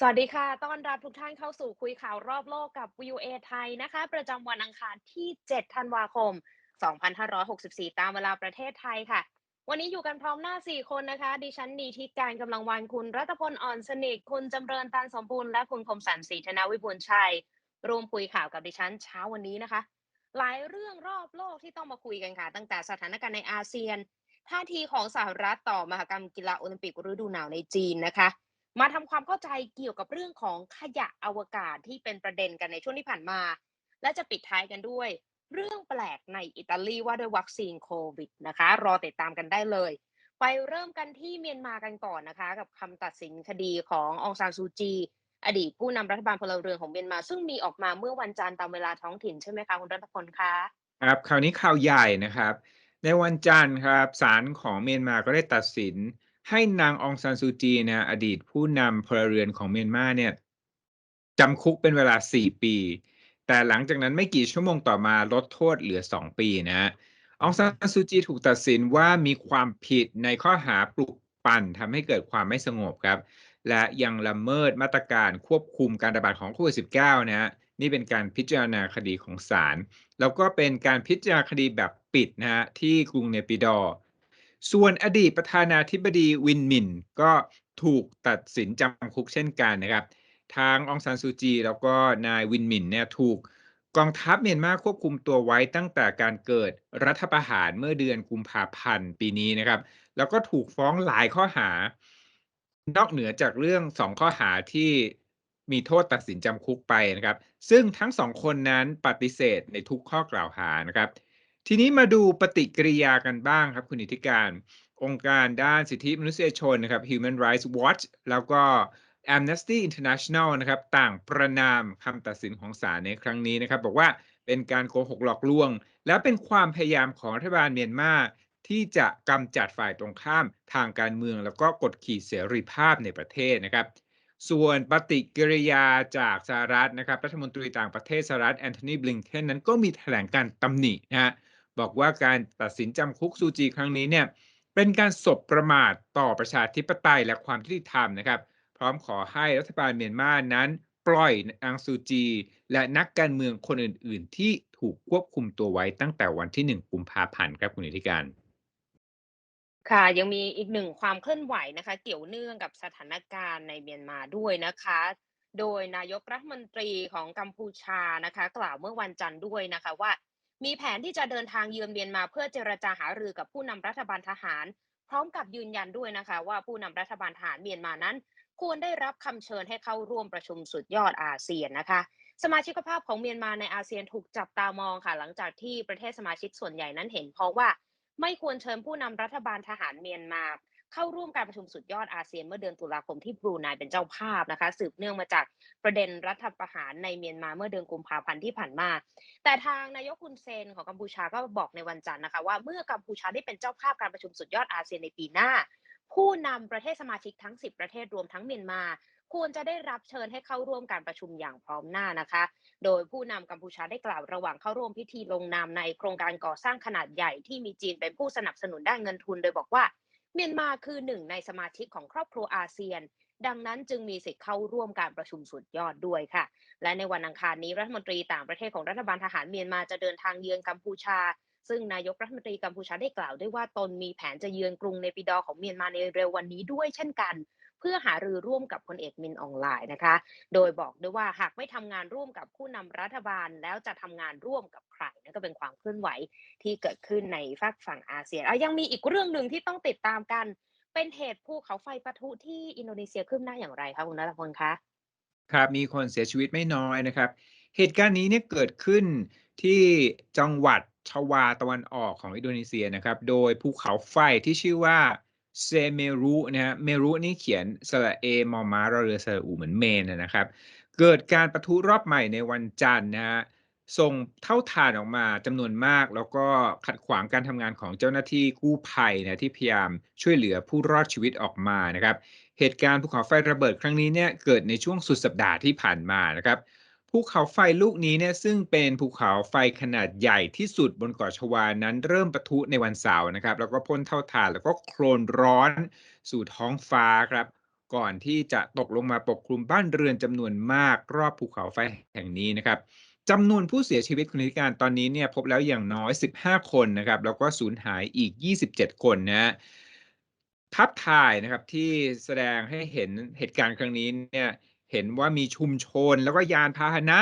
สวัสดีค่ะ ต้อนรับทุกท่านเข้าสู่คุยข่าวรอบโลกกับ VOA ไทยนะคะ ประจำวันอังคารที่ 7 ธันวาคม 2564 ตามเวลาประเทศไทยค่ะ วันนี้อยู่กันพร้อมหน้า 4 คนนะคะ ดิฉันนีทิการกำลังวันคุณรัตพลอ่อนสนิท คุณจำเริญตานสมบูรณ์ และคุณคมสันต์ศรีธนวิบูลชัย ร่วมคุยข่าวกับดิฉันเช้าวันนี้นะคะ หลายเรื่องรอบโลกที่ต้องมาคุยกันค่ะ ตั้งแต่สถานการณ์ในอาเซียน ท่าทีของสหรัฐต่อมหกรรมกีฬาโอลิมปิกฤดูหนาวในจีนนะคะ มาทำความเข้าใจเกี่ยวกับเรื่องของขยะอวกาศที่เป็นประเด็นกันในช่วงที่ผ่านมา และจะปิดท้ายกันด้วย เรื่องแปลกในอิตาลีว่าด้วยวัคซีนโควิดนะคะ รอติดตามกันได้เลย ไปเริ่มกันที่เมียนมากันก่อนนะคะ กับคำตัดสินคดีขององซานซูจี อดีตผู้นำรัฐบาลพลเรือนของเมียนมา ซึ่งมีออกมาเมื่อวันจันทร์ตามเวลาท้องถิ่นใช่ไหมคะคุณรัตพลคะครับคราวนี้ข่าวใหญ่นะครับ ในวันจันทร์ครับศาลของเมียนมาก็ได้ตัดสิน ให้นางองซานซูจีนะอดีตผู้นำพลเรือนของเมียนมาเนี่ยจำคุกเป็นเวลา4ปี แต่หลังจากนั้นไม่กี่ชั่วโมงต่อมาลดโทษเหลือ2ปีนะองซานซูจีถูกตัดสินว่ามีความผิดในข้อหาปลุกปั่นทำให้เกิดความไม่สงบครับ และยังละเมิดมาตรการควบคุมการระบาดของโควิด -19 นะฮะนี่เป็นการพิจารณาคดีของศาลแล้วก็เป็นการพิจารณาคดีแบบปิดนะฮะที่กรุงเนปิดอร์ ส่วนอดีตประธานาธิบดีวินมินก็ถูกตัดสินจำคุกเช่นกันนะครับ ทางองซานซูจี แล้วก็นายวินมินเนี่ยถูกกองทัพเมียนมาควบคุมตัวไว้ตั้งแต่การเกิดรัฐประหารเมื่อเดือนกุมภาพันธ์ปีนี้นะครับ แล้วก็ถูกฟ้องหลายข้อหา นอกเหนือจากเรื่องสองข้อหาที่มีโทษตัดสินจำคุกไปนะครับ ซึ่งทั้งสองคนนั้นปฏิเสธในทุกข้อกล่าวหานะครับ ทีนี้มาดูปฏิกิริยากันบ้างครับคุณอิทธิการ องค์การด้านสิทธิมนุษยชนนะครับ Human Rights Watch แล้วก็ Amnesty International นะครับ ต่างประนามคำตัดสินของศาลในครั้งนี้นะครับ บอกว่าเป็นการโกหกหลอกลวง และเป็นความพยายามของรัฐบาลเมียนมาที่จะกำจัดฝ่ายตรงข้ามทางการเมือง แล้วก็กดขี่เสรีภาพในประเทศนะครับ ส่วนปฏิกิริยาจากสหรัฐนะครับ รัฐมนตรีต่างประเทศสหรัฐแอนโทนีบลิงเคนนั้นก็มีแถลงการตำหนินะฮะ บอกว่าการตัดสินจำคุกซูจีครั้งนี้เนี่ยเป็นการสบประมาทต่อประชาธิปไตยและความยุติธรรมนะครับ พร้อมขอให้รัฐบาลเมียนมานั้น ปล่อยนางซูจี และนักการเมืองคนอื่น ๆ ที่ถูกควบคุมตัวไว้ตั้งแต่วันที่ 1 กุมภาพันธ์ครับคุณอิทธิการค่ะยังมีอีกหนึ่งความเคลื่อนไหวนะคะ เกี่ยวเนื่องกับสถานการณ์ในเมียนมาด้วยนะคะ โดยนายกรัฐมนตรีของกัมพูชานะคะ กล่าวเมื่อวันจันทร์ด้วยนะคะว่า มีแผนที่จะเดินทางเยือนเมียนมาเพื่อเจรจาหารือกับผู้นำรัฐบาลทหาร พร้อมกับยืนยันด้วยนะคะ ว่าผู้นำรัฐบาลทหารเมียนมานั้น ควรได้รับคำเชิญให้เข้าร่วมประชุมสุดยอดอาเซียนนะคะ สมาชิกภาพของเมียนมาในอาเซียนถูกจับตามองค่ะ หลังจากที่ประเทศสมาชิกส่วนใหญ่นั้นเห็น เพราะว่าไม่ควรเชิญผู้นำรัฐบาลทหารเมียนมา เข้าร่วมการประชุมสุดยอดอาเซียนเมื่อเดือนตุลาคมที่บรูไนเป็นเจ้าภาพนะคะ สืบเนื่องมาจากประเด็นรัฐประหารในเมียนมาเมื่อเดือนกุมภาพันธ์ที่ผ่านมา แต่ทางนายกุนเซนของกัมพูชาก็บอกในวันจันทร์นะคะว่าเมื่อกัมพูชาได้เป็นเจ้าภาพการประชุมสุดยอดอาเซียนในปีหน้า ผู้นำประเทศสมาชิกทั้ง 10 ประเทศรวมทั้งเมียนมาควรจะได้รับเชิญให้เข้าร่วมการประชุมอย่างพร้อมหน้านะคะ โดยผู้นำกัมพูชาได้กล่าวระหว่างเข้าร่วมพิธีลงนามในโครงการก่อสร้างขนาดใหญ่ที่มีจีนเป็นผู้สนับสนุนด้านเงินทุน โดยบอกว่า เมียนมาคือหนึ่งในสมาชิกของครอบครัวอาเซียน ดังนั้นจึงมีสิทธิ์เข้าร่วมการประชุมสุดยอดด้วยค่ะ และในวันอังคารนี้รัฐมนตรีต่างประเทศของรัฐบาลทหารเมียนมาจะเดินทางเยือนกัมพูชา ซึ่งนายกรัฐมนตรีกัมพูชาได้กล่าวด้วยว่าตนมีแผนจะเยือนกรุงเนปิดอของเมียนมาในเร็ววันนี้ด้วยเช่นกัน เพื่อหารือร่วมกับพลเอกมินอองไลน์นะคะ โดยบอกด้วยว่าหากไม่ทำงานร่วมกับผู้นำรัฐบาลแล้วจะทำงานร่วมกับใครนั่นก็เป็นความเคลื่อนไหวที่เกิดขึ้นในฝากฝั่งอาเซียนยังมีอีกเรื่องหนึ่งที่ต้องติดตามกัน เป็นเหตุภูเขาไฟปะทุที่อินโดนีเซียขึ้นหน้าอย่างไรคะคุณนัทพลคะครับมีคนเสียชีวิตไม่น้อยนะครับ เหตุการณ์นี้เนี่ยเกิดขึ้นที่จังหวัดชวาตะวันออกของอินโดนีเซียนะครับ โดยภูเขาไฟที่ชื่อว่า เซเมรุนะฮะเมรุนี่เขียนสระเอมอมารอเรือสระอูเหมือนเมนนะนะครับ เกิดการประทุรอบใหม่ในวันจันทร์นะฮะส่งเท่าฐานออกมาจำนวนมาก แล้วก็ขัดขวางการทำงานของเจ้าหน้าที่กู้ภัยนะที่พยายามช่วยเหลือผู้รอดชีวิตออกมานะครับ เหตุการณ์ภูเขาไฟระเบิดครั้งนี้เนี่ยเกิดในช่วงสุดสัปดาห์ที่ผ่านมานะครับ ภูเขาไฟลูกนี้เนี่ยซึ่งเป็นภูเขาไฟขนาดใหญ่ที่สุดบนเกาะชวานั้นเริ่มปะทุในวันเสาร์นะครับ แล้วก็พ่นเท่าฐานแล้วก็โคลนร้อนสู่ท้องฟ้าครับ ก่อนที่จะตกลงมาปกคลุมบ้านเรือนจำนวนมากรอบภูเขาไฟแห่งนี้นะครับจำนวนผู้เสียชีวิตคุณธิการตอนนี้เนี่ยพบแล้วอย่างน้อย 15 คนนะครับ แล้วก็สูญหายอีก 27 คนนะฮะภาพถ่ายนะครับที่แสดงให้เห็นเหตุการณ์ครั้งนี้เนี่ย เห็นว่ามีชุมชนแล้วก็ยานพาหนะ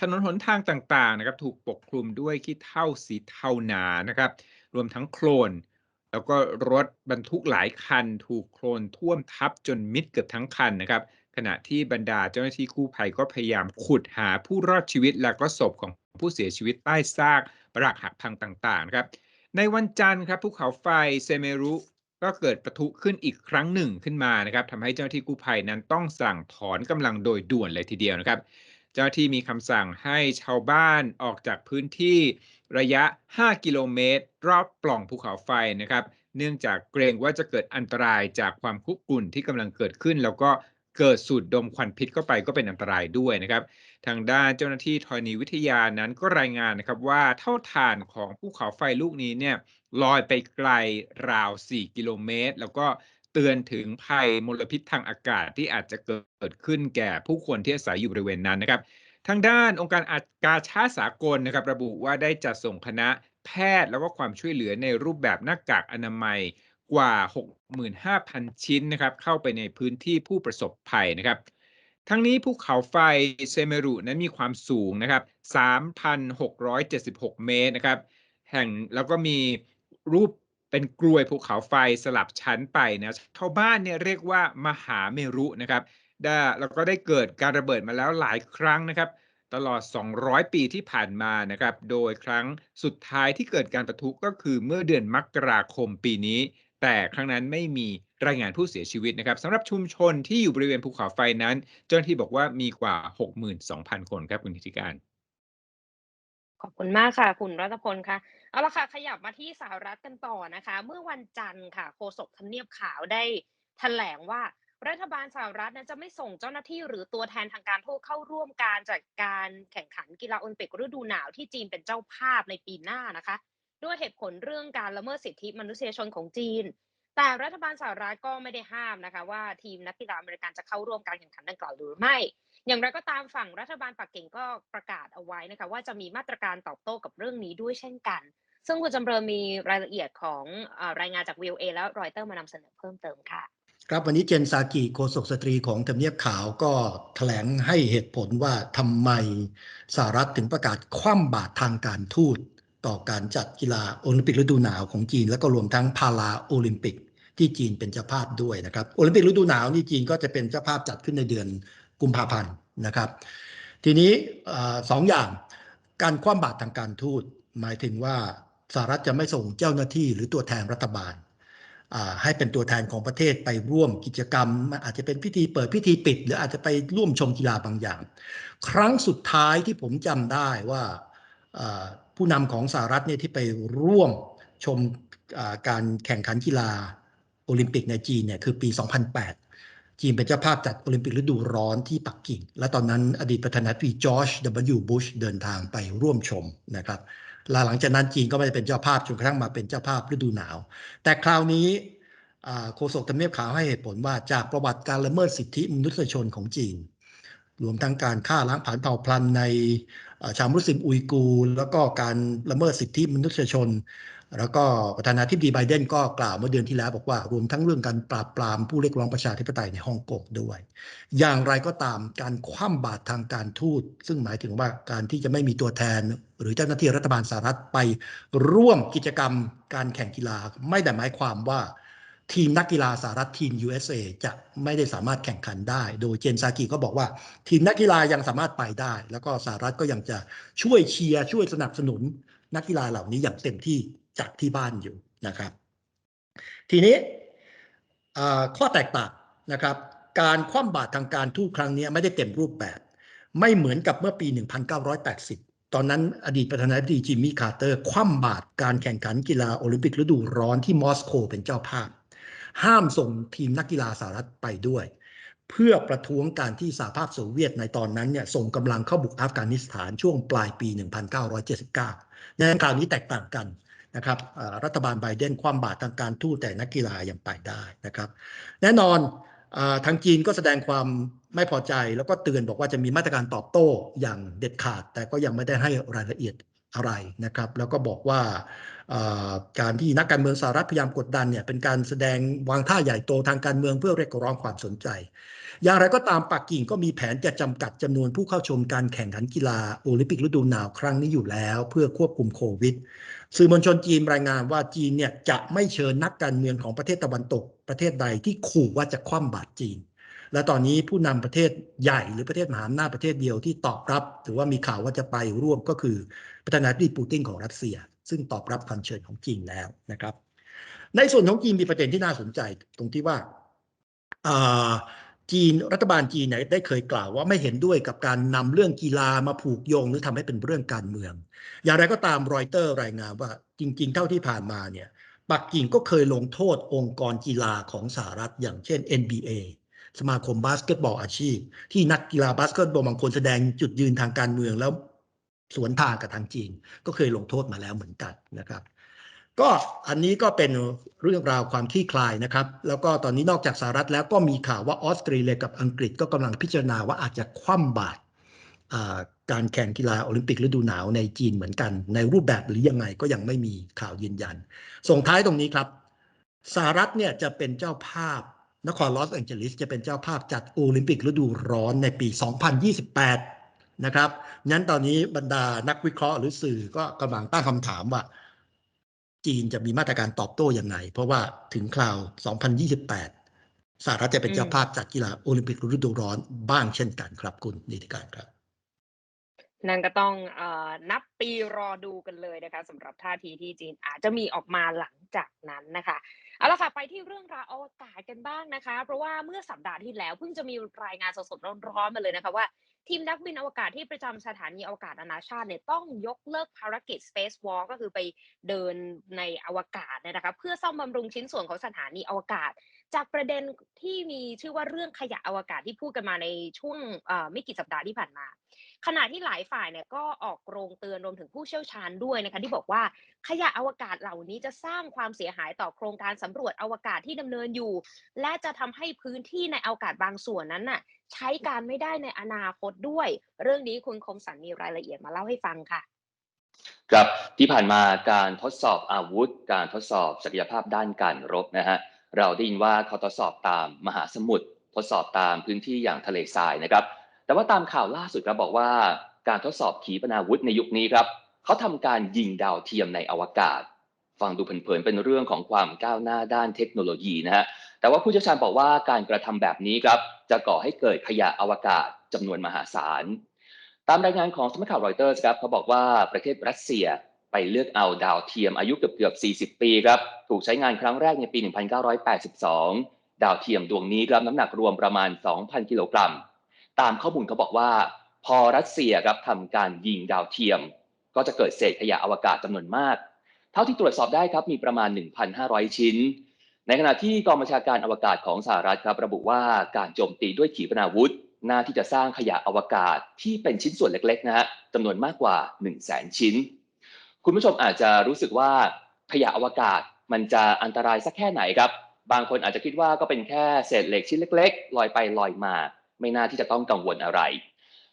ถนนหนทางต่างๆนะครับ ถูกปกคลุมด้วยขี้เถ้าสีเทาหนานะครับ รวมทั้งโคลน แล้วก็รถบรรทุกหลายคัน ถูกโคลนท่วมทับจนมิดเกือบทั้งคันนะครับ ขณะที่บรรดาเจ้าหน้าที่กู้ภัยก็พยายามขุดหาผู้รอดชีวิตและก็ศพของผู้เสียชีวิตใต้ซากปรักหักพังต่างๆนะครับในวันจันทร์ครับภูเขาไฟเซเมรุ ก็เกิดประทุขึ้นอีกครั้งหนึ่งขึ้นมานะครับทำให้เจ้าหน้าที่กู้ภัยนั้นต้องสั่งถอนกำลังโดยด่วนเลยทีเดียวนะครับ เจ้าหน้าที่มีคำสั่งให้ชาวบ้านออกจากพื้นที่ระยะ 5 กิโลเมตร รอบปล่องภูเขาไฟนะครับ เนื่องจากเกรงว่าจะเกิดอันตรายจากความคุกรุ่นที่กำลังเกิดขึ้น แล้วก็เกิดสูดดมควันพิษเข้าไปก็เป็นอันตรายด้วยนะครับ ทางด้านเจ้าหน้าที่ธรณีวิทยานั้นก็รายงานนะครับว่าเท่าฐานของภูเขาไฟลูกนี้เนี่ยลอยไปไกลราว 4 กิโลเมตร แล้วก็เตือนถึงภัยมลพิษทางอากาศที่อาจจะเกิดขึ้นแก่ผู้คนที่อาศัยอยู่บริเวณนั้นนะครับ ทางด้านองค์การอากาชาติสากลนะครับ ระบุว่าได้จัดส่งคณะแพทย์แล้วก็ความช่วยเหลือในรูปแบบหน้ากากอนามัยกว่า 65,000 ชิ้นนะครับ เข้าไปในพื้นที่ผู้ประสบภัยนะครับ ทั้งนี้ภูเขาไฟเซเมรุนั้นมีความสูงนะครับ 3,676 เมตรนะครับ แห่งแล้วก็มีรูปเป็นกรวยภูเขาไฟสลับชั้นไปนะชาวบ้านเนี่ยเรียกว่ามหาเมรุนะครับได้แล้วก็ได้เกิดการระเบิดมาแล้วหลายครั้งนะครับ ตลอด 200 ปีที่ผ่านมานะครับ โดยครั้งสุดท้ายที่เกิดการประทุก็คือเมื่อเดือนมกราคมปีนี้ แต่ครั้งนั้นไม่มี รายงานผู้เสียชีวิตนะครับสำหรับชุมชนที่อยู่บริเวณภูเขาไฟนั้น เจ้าหน้าที่บอกว่ามีกว่า 62,000 คนครับคุณธิติการ ขอบคุณมากค่ะ คุณรัตพลค่ะเอาละค่ะ ขยับมาที่สหรัฐกันต่อนะคะ เมื่อวันจันทร์ค่ะโฆษกทำเนียบขาวได้แถลงว่ารัฐบาลสหรัฐนั้นจะไม่ส่งเจ้าหน้าที่หรือตัวแทนทางการทูตเข้าร่วมการจัดการแข่งขันกีฬาโอลิมปิกฤดูหนาวที่จีนเป็นเจ้าภาพในปีหน้านะคะ ด้วยเหตุผลเรื่องการละเมิดสิทธิมนุษยชนของจีน แต่รัฐบาลสหรัฐก็ไม่ได้ห้ามนะคะ ว่าทีมนักกีฬาอเมริกันจะเข้าร่วมการแข่งขันดังกล่าวหรือไม่ อย่างไรก็ตามฝั่งรัฐบาลปักกิ่งก็ประกาศเอาไว้นะคะ ว่าจะมีมาตรการตอบโต้กับเรื่องนี้ด้วยเช่นกัน ซึ่งคุณจำเริญมีรายละเอียดของอรายงานจากวิวเอและรอยเตอร์มานำเสนอเพิ่มเติมค่ะครับวันนี้เจนซากิโฆษกสตรีของทำเนียบขาวก็แถลงให้เหตุผลว่าทำไมสหรัฐถึงประกาศคว่ำบาตรทางการทูต ต่อการจัดกีฬาโอลิมปิกฤดูหนาวของจีน แล้วก็รวมทั้งพาราโอลิมปิกที่จีนเป็นเจ้าภาพด้วยนะครับโอลิมปิกฤดูหนาวนี่จีนก็จะเป็นเจ้าภาพจัดขึ้นในเดือนกุมภาพันธ์นะครับ ทีนี้สองอย่างการคว่ำบาตรทางการทูต หมายถึงว่าสหรัฐจะไม่ส่งเจ้าหน้าที่หรือตัวแทนรัฐบาลให้เป็นตัวแทนของประเทศไปร่วมกิจกรรม อาจจะเป็นพิธีเปิดพิธีปิด หรืออาจจะไปร่วมชมกีฬาบางอย่าง ครั้งสุดท้ายที่ผมจำได้ว่า ผู้นำของสหรัฐเนี่ยที่ไปร่วมชมการแข่งขันกีฬาโอลิมปิกในจีนเนี่ยคือปี 2008 จีนเป็นเจ้าภาพจัดโอลิมปิกฤดูร้อนที่ปักกิ่ง และตอนนั้นอดีตประธานาธิบดีจอร์จ W. บุชเดินทางไปร่วมชมนะครับลหลังจากนั้นจีนก็ไม่ได้เป็นเจ้าภาพจนกระทั่งมาเป็นเจ้าภาพฤดูหนาว แต่คราวนี้โฆษกทำเนียบขาวให้เหตุผลว่าจากประวัติการละเมิดสิทธิมนุษยชนของจีน รวมทั้งการฆ่าล้างผลาญเผ่าพันธุ์ในชาวมุสลิมอุยกู แล้วก็การละเมิดสิทธิมนุษยชน แล้วก็ประธานาธิบดีไบเดนก็กล่าวเมื่อเดือนที่แล้วบอกว่ารวมทั้งเรื่องการปราบปรามผู้เรียกร้องประชาธิปไตยในฮ่องกงด้วย อย่างไรก็ตามการคว่ำบาตรทางการทูต ซึ่งหมายถึงว่าการที่จะไม่มีตัวแทน หรือเจ้าหน้าที่รัฐบาลสหรัฐไปร่วมกิจกรรมการแข่งกีฬาไม่ได้หมายความว่า ทีมนักกีฬาสหรัฐทีม USA จะไม่ได้สามารถแข่งขันได้ โดยเจนซากิก็บอกว่า ทีมนักกีฬายังสามารถไปได้ แล้วก็สหรัฐก็ยังจะช่วยเชียร์ช่วยสนับสนุนนักกีฬาเหล่านี้อย่างเต็มที่จากที่บ้านอยู่นะครับ ทีนี้ข้อแตกต่างนะครับ การคว่ำบาตรทางการทูตครั้งนี้ไม่ได้เต็มรูปแบบ ไม่เหมือนกับเมื่อปี 1980 ตอนนั้นอดีตประธานาธิบดีจิมมี่คาร์เตอร์คว่ำบาตรการแข่งขันกีฬาโอลิมปิกฤดูร้อนที่มอสโกเป็นเจ้าภาพ ห้ามส่งทีมนักกีฬาสหรัฐไปด้วย เพื่อประท้วงการที่สหภาพโซเวียตในตอนนั้นเนี่ยส่งกำลังเข้าบุกอัฟกานิสถานช่วงปลายปี 1979ในคราวนี้แตกต่างกันนะครับรัฐบาลไบเดนคว่ำบาตรทางการทูตแต่นักกีฬายังไปได้นะครับ แน่นอนอทางจีนก็แสดงความไม่พอใจแล้วก็เตือนบอกว่าจะมีมาตรการตอบโต้อย่างเด็ดขาด แต่ก็ยังไม่ได้ให้รายละเอียด อะไรนะครับ แล้วก็บอกว่าการที่นักการเมืองสหรัฐพยายามกดดันเนี่ยเป็นการแสดงวางท่าใหญ่โตทางการเมืองเพื่อเรียกร้องความสนใจ อย่างไรก็ตามปักกิ่งก็มีแผนจะจำกัดจำนวนผู้เข้าชมการแข่งขันกีฬาโอลิมปิกฤดูหนาวครั้งนี้อยู่แล้ว เพื่อควบคุมโควิด สื่อมวลชนจีนรายงานว่าจีนเนี่ยจะไม่เชิญนักการเมืองของประเทศตะวันตก ประเทศใดที่ขู่ว่าจะคว่ำบาตรจีน และตอนนี้ผู้นำประเทศใหญ่หรือประเทศมหาอำนาจประเทศเดียวที่ตอบรับหรือว่ามีข่าวว่าจะไปร่วมก็คือประธานาธิบดีปูตินของรัสเซีย ซึ่งตอบรับคำเชิญของจีนแล้วนะครับ ในส่วนของจีนมีประเด็นที่น่าสนใจตรงที่ว่าจีนรัฐบาลจีนเนี่ยได้เคยกล่าวว่าไม่เห็นด้วยกับการนำเรื่องกีฬามาผูกโยงหรือทำให้เป็นเรื่องการเมือง อย่างไรก็ตามรอยเตอร์รายงานว่าจริง ๆ เท่าที่ผ่านมาเนี่ยปักกิ่งก็เคยลงโทษองค์กรกีฬาของสหรัฐอย่างเช่น NBA สมาคมบาสเกตบอลอาชีพ ที่นักกีฬาบาสเกตบอลบางคนแสดงจุดยืนทางการเมืองแล้วสวนทางกับทางจีน ก็เคยลงโทษมาแล้วเหมือนกันนะครับก็อันนี้ก็เป็นเรื่องราวความคลี่คลายนะครับ แล้วก็ตอนนี้นอกจากสหรัฐแล้วก็มีข่าวว่าออสเตรเลียกับอังกฤษก็กำลังพิจารณาว่าอาจจะคว่ำบาตรการแข่งกีฬาโอลิมปิกฤดูหนาวในจีนเหมือนกัน ในรูปแบบหรือยังไงก็ยังไม่มีข่าวยืนยัน ส่งท้ายตรงนี้ครับ สหรัฐเนี่ยจะเป็นเจ้าภาพ นครลอสแองเจลิสจะเป็นเจ้าภาพจัดโอลิมปิกฤดูร้อนในปี 2028 นะครับงั้นตอนนี้บรรดานักวิเคราะห์หรือสื่อก็กำลังตั้งคำถามว่า จีนจะมีมาตรการตอบโต้อยังไงเพราะว่าถึงคราว 2028 สหรัฐจะเป็นเจ้าภาพจัดกีฬาโอลิมปิกฤดูร้อนบ้างเช่นกันครับคุณนิติการครับนั่นก็ต้องอนับปีรอดูกันเลยนะคะสำหรับท่าทีที่จีนอาจจะมีออกมาหลังจากนั้นนะคะ เอาละค่ะไปที่เรื่องราวอวกาศกันบ้างนะคะ เพราะว่าเมื่อสัปดาห์ที่แล้วเพิ่งจะมีรายงานสดๆร้อนๆมาเลยนะคะว่าทีมนักบินอวกาศที่ประจำสถานีอวกาศนานาชาติเนี่ยต้องยกเลิกภารกิจ Space Walk ก็คือไปเดินในอวกาศเนี่ยนะคะเพื่อซ่อมบำรุงชิ้นส่วนของสถานีอวกาศ จากประเด็นที่มีชื่อว่าเรื่องขยะอวกาศที่พูดกันมาในช่วงไม่กี่สัปดาห์ที่ผ่านมา ขณะที่หลายฝ่ายเนี่ยก็ออกโรงเตือนรวมถึงผู้เชี่ยวชาญด้วยนะคะที่บอกว่าขยะอวกาศเหล่านี้จะสร้างความเสียหายต่อโครงการสำรวจอวกาศที่ดำเนินอยู่ และจะทำให้พื้นที่ในอวกาศบางส่วนนั้นน่ะใช้การไม่ได้ในอนาคตด้วย เรื่องนี้คุณคมสันมีรายละเอียดมาเล่าให้ฟังค่ะครับที่ผ่านมาการทดสอบอาวุธ การทดสอบศักยภาพด้านการรบนะฮะเราได้ยินว่าเขาทดสอบตามมหาสมุทรทดสอบตามพื้นที่อย่างทะเลทรายนะครับ แต่ว่าตามข่าวล่าสุดครับบอกว่าการทดสอบขีปนาวุธในยุคนี้ครับเขาทำการยิงดาวเทียมในอวกาศ ฟังดูเผินๆเป็นเรื่องของความก้าวหน้าด้านเทคโนโลยีนะฮะแต่ว่าผู้เชี่ยวชาญบอกว่าการกระทำแบบนี้ครับจะก่อให้เกิดขยะอวกาศจำนวนมหาศาล ตามรายงานของสำนักข่าวรอยเตอร์ครับเขาบอกว่าประเทศรัสเซียไปเลือกเอาดาวเทียมอายุเกือบเกือบ 40 ปีครับถูกใช้งานครั้งแรกในปี 1982 ดาวเทียมดวงนี้ครับน้ำหนักรวมประมาณ 2,000 กิโลกรัม ตามข้อมูลเขาบอกว่า พอรัสเซียครับทำการยิงดาวเทียม ก็จะเกิดเศษขยะอวกาศจำนวนมาก เท่าที่ตรวจสอบได้ครับมีประมาณ 1,500 ชิ้น ในขณะที่กองบัญชาการอวกาศของสหรัฐครับระบุว่าการโจมตีด้วยขีปนาวุธน่าที่จะสร้างขยะอวกาศที่เป็นชิ้นส่วนเล็กๆนะฮะจำนวนมากกว่า 1 0 0 0 0แสนชิ้น คุณผู้ชมอาจจะรู้สึกว่าขยะอวกาศมันจะอันตรายสักแค่ไหนครับ บางคนอาจจะคิดว่าก็เป็นแค่เศษเหล็กชิ้นเล็ก ๆ ลอยไปลอยมา ไม่น่าที่จะต้องกังวลอะไร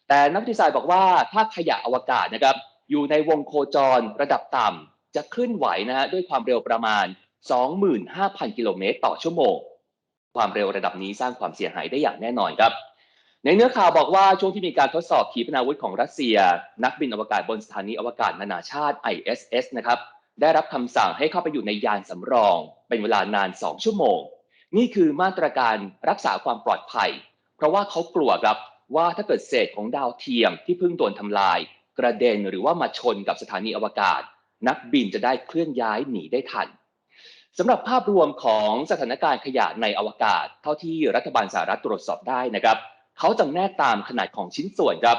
แต่นักวิทยาศาสตร์บอกว่าถ้าขยะอวกาศนะครับอยู่ในวงโคจรระดับต่ำจะเคลื่อนไหวนะฮะด้วยความเร็วประมาณ 25,000 กิโลเมตรต่อชั่วโมง ความเร็วระดับนี้สร้างความเสียหายได้อย่างแน่นอนครับ ในเนื้อข่าวบอกว่าช่วงที่มีการทดสอบขีปนาวุธของรัสเซีย นักบินอวกาศบนสถานีอวกาศนานาชาติ ISS นะครับได้รับคำสั่งให้เข้าไปอยู่ในยานสำรอง เป็นเวลานาน 2 ชั่วโมง นี่คือมาตรการรักษาความปลอดภัย เพราะว่าเขากลัวครับว่าถ้าเกิดเศษของดาวเทียมที่เพิ่งโดนทำลาย กระเด็นหรือว่ามาชนกับสถานีอวกาศ นักบินจะได้เคลื่อนย้ายหนีได้ทันสำหรับภาพรวมของสถานการณ์ขยะในอวกาศ เท่าที่รัฐบาลสหรัฐตรวจสอบได้นะครับเขาจำแนกตามขนาดของชิ้นส่วนครับ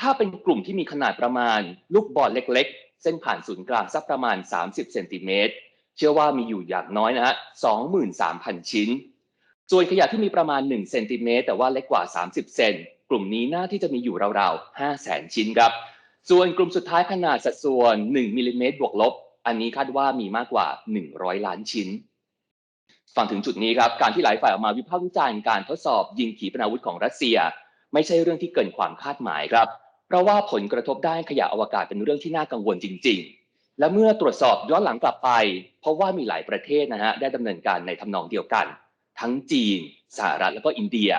ถ้าเป็นกลุ่มที่มีขนาดประมาณ ลูกบอลเล็ก ๆ เส้นผ่านศูนย์กลางสักประมาณ 30 เซนติเมตรเชื่อว่ามีอยู่อย่างน้อยนะฮะ23,000 ชิ้น ส่วนขยะที่มีประมาณ1เซนติเมตรแต่ว่าเล็กกว่า 30 เซนกลุ่มนี้น่าที่จะมีอยู่ราวๆ5แสนชิ้นครับ ส่วนกลุ่มสุดท้ายขนาดสัดส่วน 1มิลลิเมตรบวกลบ อันนี้คาดว่ามีมากกว่า 100 ล้านชิ้น ฟังถึงจุดนี้ครับ การที่หลายฝ่ายออกมาวิพากษ์วิจารณ์การทดสอบยิงขีปนาวุธของรัสเซีย ไม่ใช่เรื่องที่เกินความคาดหมายครับ เพราะว่าผลกระทบด้านขยะอวกาศเป็นเรื่องที่น่ากังวลจริง ๆ และเมื่อตรวจสอบย้อนหลังกลับไป เพราะว่ามีหลายประเทศนะฮะได้ดำเนินการในทำนองเดียวกัน ทั้งจีน สหรัฐแล้วก็อินเดีย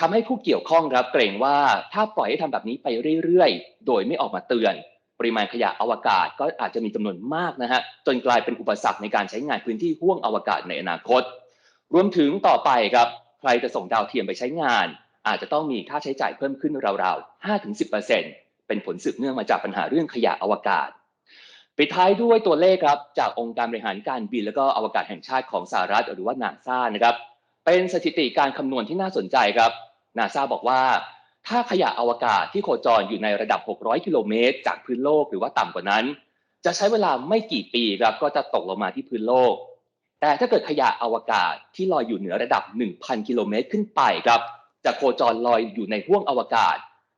ทำให้ผู้เกี่ยวข้องครับเกรงว่าถ้าปล่อยให้ทำแบบนี้ไปเรื่อยๆ โดยไม่ออกมาเตือน ปริมาณขยะอวกาศก็อาจจะมีจำนวนมากนะฮะจนกลายเป็นอุปสรรคในการใช้งานพื้นที่ห้วงอวกาศในอนาคต รวมถึงต่อไปครับใครจะส่งดาวเทียมไปใช้งาน อาจจะต้องมีค่าใช้จ่ายเพิ่มขึ้นราวๆ5-10%เป็นผลสืบเนื่องมาจากปัญหาเรื่องขยะอวกาศ ปิดท้ายด้วยตัวเลขครับจากองค์การบริหารการบินและก็อวกาศแห่งชาติของสหรัฐหรือว่านาซานะครับ เป็นสถิติการคำนวณที่น่าสนใจครับนาซาบอกว่า ถ้าขยะอวกาศที่โคจรอยู่ในระดับ 600 กิโลเมตร จากพื้นโลกหรือว่าต่ำกว่านั้น จะใช้เวลาไม่กี่ปีครับก็จะตกลงมาที่พื้นโลก แต่ถ้าเกิดขยะอวกาศที่ลอยอยู่เหนือระดับ 1,000 กิโลเมตรขึ้นไปครับจะโคจรลอยอยู่ในห้วงอวกาศ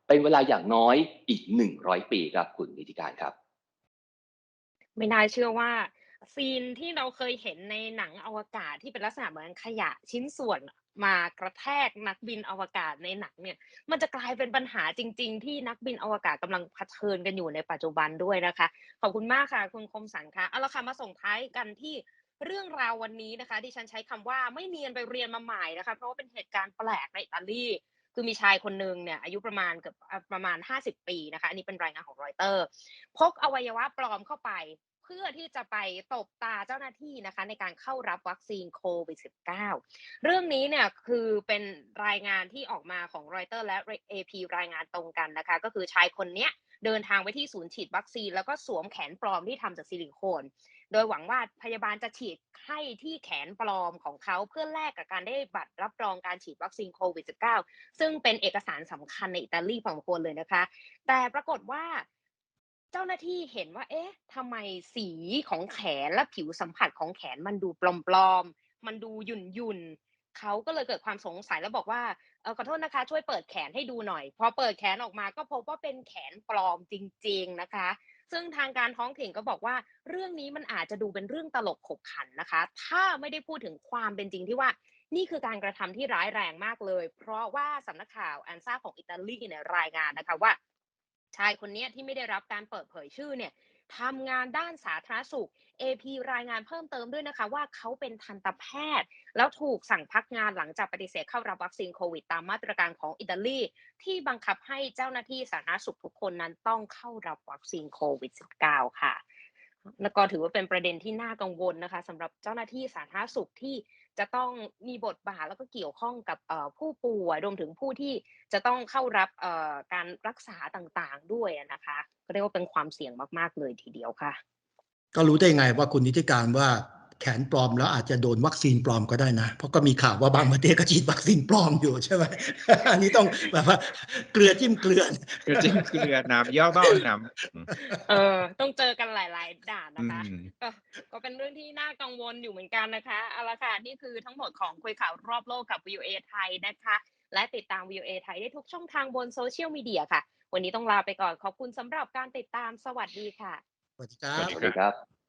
เป็นเวลาอย่างน้อยอีก 100 ปีครับคุณนิติการครับ ไม่น่าเชื่อว่าซีนที่เราเคยเห็นในหนังอวกาศที่เป็นลักษณะเหมือนขยะชิ้นส่วนมากระแทกนักบินอวกาศในหนังเนี่ย มันจะกลายเป็นปัญหาจริง ๆ ที่นักบินอวกาศกำลังเผชิญกันอยู่ในปัจจุบันด้วยนะคะ ขอบคุณมากค่ะ คุณคมสันค่ะเอาละค่ะมาส่งท้ายกันที่เรื่องราววันนี้นะคะที่ฉันใช้คำว่าไม่เนียนไปเรียนมาใหม่นะคะ เพราะว่าเป็นเหตุการณ์แปลกในอิตาลีคือมีชายคนหนึ่งเนี่ยอายุประมาณเกือบประมาณ 50 ปีนะคะ อันนี้เป็นรายงานของรอยเตอร์ พกอวัยวะปลอมเข้าไป พื่อที่จะไปตบตาเจ้าหน้าที่นะคะ ในการเข้ารับวัคซีนโควิด -19 เรื่องนี้เนี่ยคือเป็นรายงานที่ออกมาของรอยเตอร์และ AP รายงานตรงกันนะคะ ก็คือชายคนเนี้ยเดินทางไปที่ศูนย์ฉีดวัคซีน แล้วก็สวมแขนปลอมที่ทำจากซิลิโคน โดยหวังว่าพยาบาลจะฉีดให้ที่แขนปลอมของเขาเพื่อแลกกับการได้บัตรรับรองการฉีดวัคซีนโควิด -19 ซึ่งเป็นเอกสารสำคัญในอิตาลีพอสมควรเลยนะคะ แต่ปรากฏว่า เจ้าหน้าที่เห็นว่า เอ๊ะทำไมสีของแขนและผิวสัมผัสของแขนมันดูปลอมๆ มันดูหยุ่นๆเขาก็เลยเกิดความสงสัยแล้วบอกว่าเออขอโทษนะคะ ช่วยเปิดแขนให้ดูหน่อย พอเปิดแขนออกมาก็พบว่าเป็นแขนปลอมจริง ๆนะคะ ซึ่งทางการท้องถิ่นก็บอกว่า เรื่องนี้มันอาจจะดูเป็นเรื่องตลกขบขันนะคะ ถ้าไม่ได้พูดถึงความเป็นจริงที่ว่านี่คือการกระทำที่ร้ายแรงมากเลย เพราะว่าสำนักข่าวอันซ่าของอิตาลีเนี่ยรายงานนะคะว่า ชายคนนี้ที่ไม่ได้รับการเปิดเผยชื่อเนี่ยทำงานด้านสาธารณสุข AP รายงานเพิ่มเติมด้วยนะคะ ว่าเขาเป็นทันตแพทย์ แล้วถูกสั่งพักงานหลังจากปฏิเสธเข้ารับวัคซีนโควิด ตามมาตรการของอิตาลี ที่บังคับให้เจ้าหน้าที่สาธารณสุขทุกคนนั้นต้องเข้ารับวัคซีนโควิด -19 ค่ะ แล้วก็ถือว่าเป็นประเด็นที่น่ากังวลนะคะสำหรับเจ้าหน้าที่สาธารณสุขที่ จะต้องมีบทบาทแล้วก็เกี่ยวข้องกับผู้ป่วยรวมถึงผู้ที่จะต้องเข้ารับการรักษาต่างๆด้วยนะคะก็เรียกว่าเป็นความเสี่ยงมาก ๆ เลยทีเดียวค่ะ ก็รู้ได้ไงว่าคุณนิติการว่า แขนปลอมแล้วอาจจะโดนวัคซีนปลอมก็ได้นะ เพราะก็มีข่าวว่าบางประเทศก็ฉีดวัคซีนปลอมอยู่ใช่ไหมอันนี้ต้องแบบว่าเกลือจิ้มเกลือเกลือจิ้มเกลือน้ำย่อเบ้าน้ำเออ ต้องเจอกันหลาย ๆ ด่านอืนะคะมก็ก็เป็นเรื่องที่น่ากังวลอยู่เหมือนกันนะคะเอาละค่ะนี่คือทั้งหมดของคุยข่าวรอบโลกกับ VOA ไทยนะคะ และติดตาม VOA ไทยได้ทุกช่องทางบนโซเชียลมีเดียค่ะ วันนี้ต้องลาไปก่อนขอบคุณสำหรับการติดตามสวัสดีค่ะสวัสดีครัสวับสสดีวัสดีครับ